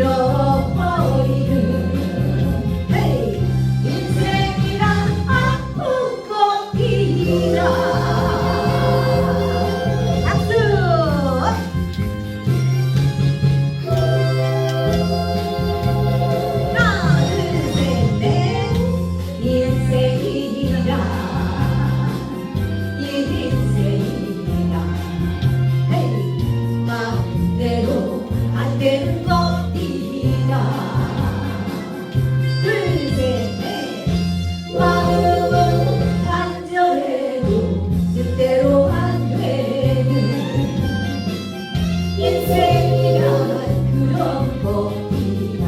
이런 인생이란 그런 법이다.